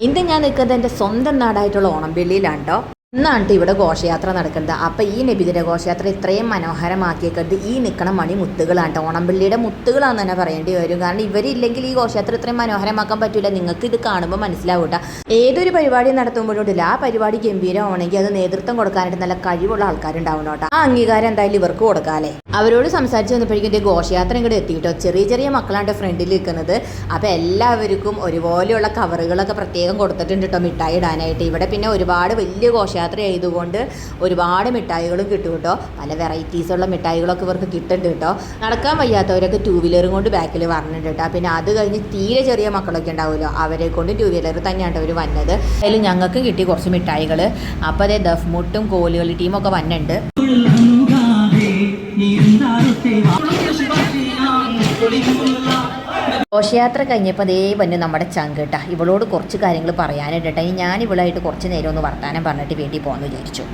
ഇന്ന് ഞാൻ നിൽക്കുന്നത് എന്റെ സ്വന്തം നാടായിട്ടുള്ള ഓണംപള്ളിയിലാണ് കേട്ടോ ഇന്നാണ് ഇവിടെ ഘോഷയാത്ര നടക്കുന്നത്. അപ്പോൾ ഈ നബിദിന ഘോഷയാത്ര ഇത്രയും മനോഹരമാക്കിയേക്കുന്നത് ഈ നിൽക്കണ മണി മുത്തുകളാണ് ഓണംപള്ളിയുടെ മുത്തുകളാണെന്ന് തന്നെ പറയേണ്ടി വരും. കാരണം ഇവരില്ലെങ്കിൽ ഈ ഘോഷയാത്ര ഇത്രയും മനോഹരമാക്കാൻ പറ്റില്ല നിങ്ങൾക്ക് ഇത് കാണുമ്പോൾ മനസ്സിലാവും കേട്ടോ ഏതൊരു പരിപാടി നടത്തുമ്പോഴുണ്ടല്ല ആ പരിപാടി ഗംഭീരമാണെങ്കിൽ അത് നേതൃത്വം കൊടുക്കാനായിട്ട് നല്ല കഴിവുള്ള ആൾക്കാരുണ്ടാവണം കേട്ടോ ആ അംഗീകാരം എന്തായാലും ഇവർക്ക് കൊടുക്കാല്ലേ അവരോട് സംസാരിച്ച് വന്നപ്പോഴേക്കും എന്റെ ഘോഷയാത്ര ഇങ്ങോട്ട് എത്തിയിട്ടോ ചെറിയ ചെറിയ മക്കളാണ് ഫ്രണ്ടിൽ നിൽക്കുന്നത്. അപ്പോൾ എല്ലാവർക്കും ഒരുപോലെയുള്ള കവറുകളൊക്കെ പ്രത്യേകം കൊടുത്തിട്ടുണ്ട് കേട്ടോ മിഠായി ഇടാനായിട്ട്. ഇവിടെ പിന്നെ ഒരുപാട് വലിയ ഘോഷയാത്ര ആയതുകൊണ്ട് ഒരുപാട് മിഠായികളും കിട്ടും കേട്ടോ. പല വെറൈറ്റീസുള്ള മിഠായികളൊക്കെ ഇവർക്ക് കിട്ടുന്നുണ്ട് കേട്ടോ. നടക്കാൻ വയ്യാത്തവരൊക്കെ ടൂ വീലറും കൊണ്ട് ബാക്കിൽ പറഞ്ഞിട്ടുണ്ട് കേട്ടോ. പിന്നെ അത് കഴിഞ്ഞ് തീരെ ചെറിയ മക്കളൊക്കെ ഉണ്ടാവുമല്ലോ. അവരെ കൊണ്ട് ടൂ വീലർ തന്നെയാണ് അവർ വന്നത്. അതിൽ ഞങ്ങൾക്ക് കിട്ടി കുറച്ച് മിഠായികൾ അപ്പോൾ അതേ ദഫ്മുട്ടും കോലുകളി ടീമൊക്കെ വന്നിട്ടുണ്ട്. ഘോഷയാത്ര കഴിഞ്ഞപ്പോൾ അതേ വന്നു നമ്മുടെ ചങ്ക് കേട്ടാ ഇവളോട് കുറച്ച് കാര്യങ്ങൾ പറയാനായിട്ട് ഇനി ഞാൻ ഇവളായിട്ട് കുറച്ച് നേരം ഒന്ന് വർത്താനം പറഞ്ഞിട്ട് വീട്ടിൽ പോകാമെന്ന് വിചാരിച്ചു.